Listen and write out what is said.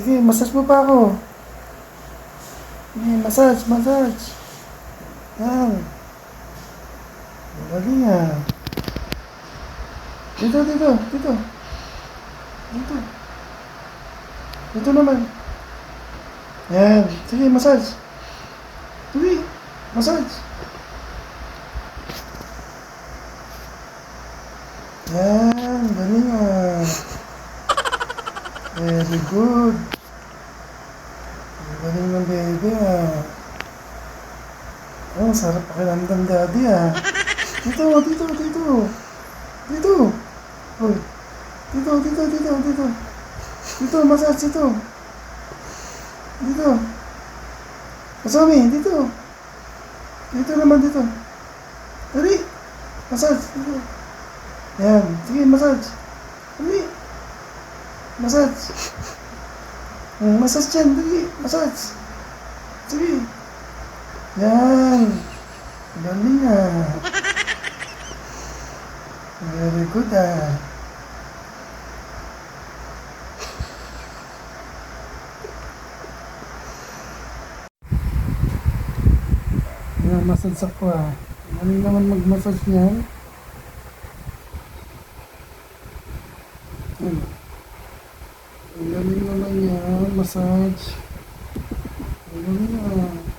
Sige, massage mo pa ako. Sige, massage, massage. Yan. Galing ah. Dito, dito, dito. Dito. Dito naman. Yan. Sige, massage. Sige, massage. Yan, galing. Very good. Ang Galing ng baby ah. Oh, sarap pakiramdam daddy ah. Dito, dito, dito. Dito. Uy. Dito, dito, dito, dito. Dito, massage dito. Dito. Kasami, dito. Dito naman dito. Dali. Massage dito. Yan. Sige, massage. Massage. Mm, massage dyan. Dali. Massage. Sige. Yan. Galing ah. Very good ah. Yan, massage ako ah. Galing naman mag-massage niyan. Hmm. Ang galing naman yan, massage. Ang galing ah.